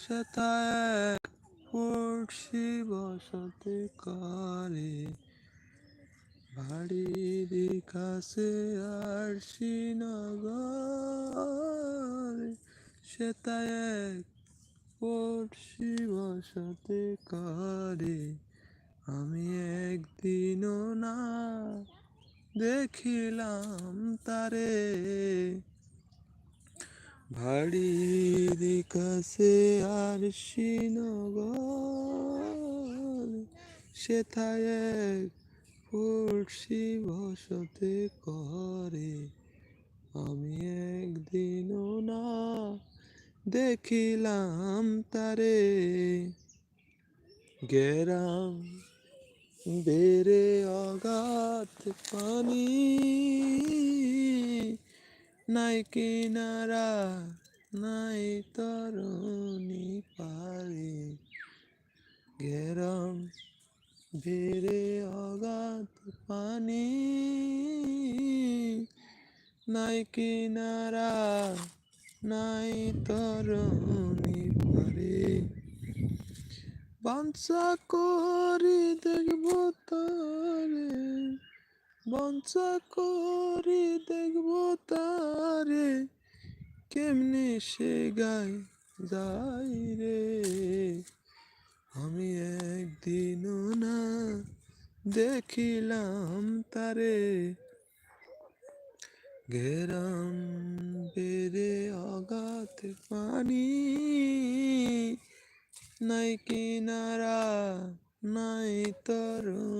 সেটা এক পড়শি বসতে করে বাড়ির কাছে আর শ্রীনগর সেটা এক পড়শি বসতে করে আমি একদিনও না দেখিলাম তারে। ভাড়ির কাছে আর শ্রীনগর সেথায় এক পড়শি বসতে করে। আমি একদিনও না দেখিলাম তারে। গেরাম বেড়ে অগাধ পানি নাই কিনারা, নাই তরুণী পারে। গেরাম বেড়ে অগাধ পানি। নাই কিনারা, নাই তরুণী পারে। বাঞ্ছা করি দেখব তারে। বাঞ্ছা করি দেখব তারে, কেমনে সে গায় যাই রে? আমি একদিনও না দেখিলাম তারে। গেরাম বেড়ে অগাধ পানি, নাই কিনারা, নাই তরুণী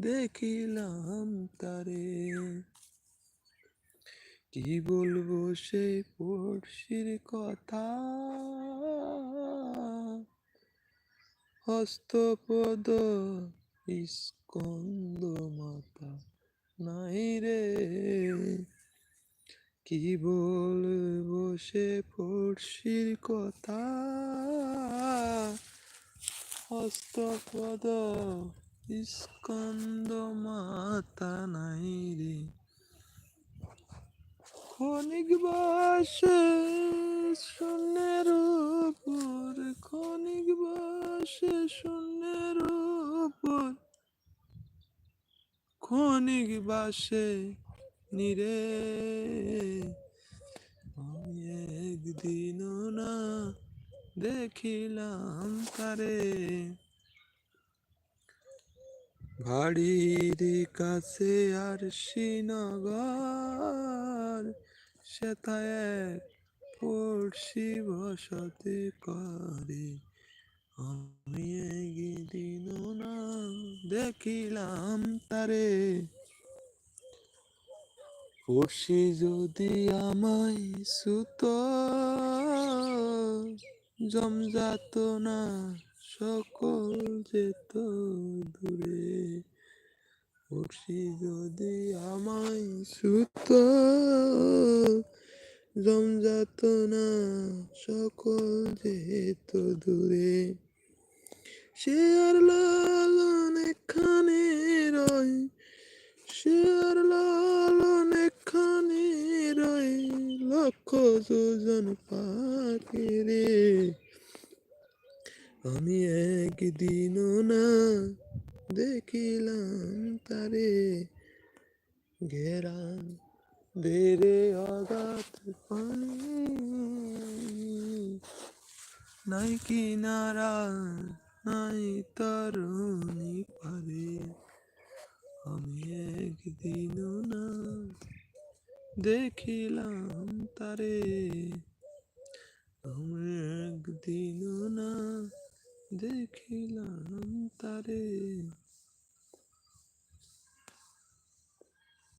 দেখিলাম তারে। কি বলব সেই পড়শির কথা? হস্তপদ স্কন্দ মাতা নাই রে। কি বলব সে পড়শির কথা? হস্তপদ স্কন্দ মাতা নাই রে। ক্ষণিক বাসে শূন্যের উপর ক্ষণিক বাসে শূন্যের উপর ক্ষণিক বাসে নিরে। আমি একদিনও না দেখিলাম তারে। বাড়ির কাছে আর শ্রীনগর, সেথায় এক পড়শি বসতে করে। আমি একদিনও না দেখিলাম তারে। পড়শি যদি আমায় সুত, জমজাত না সকল যেত দূরে পড়শি যদি আমায় সুত জমজাত না সকল যেত দূরে সে আর লালন এখানে রয়, সে আর লালন রয়, লক্ষ যোজন পাখি রে আমি একদিনও না দেখিলাম তারে। ঘেরাম বেড়ে অগাধ পানি। নাই কিনারা, নাই তরুণী পারে। আমি একদিনও না দেখিলাম তারে। আমি একদিনও দেখিলাম তারে।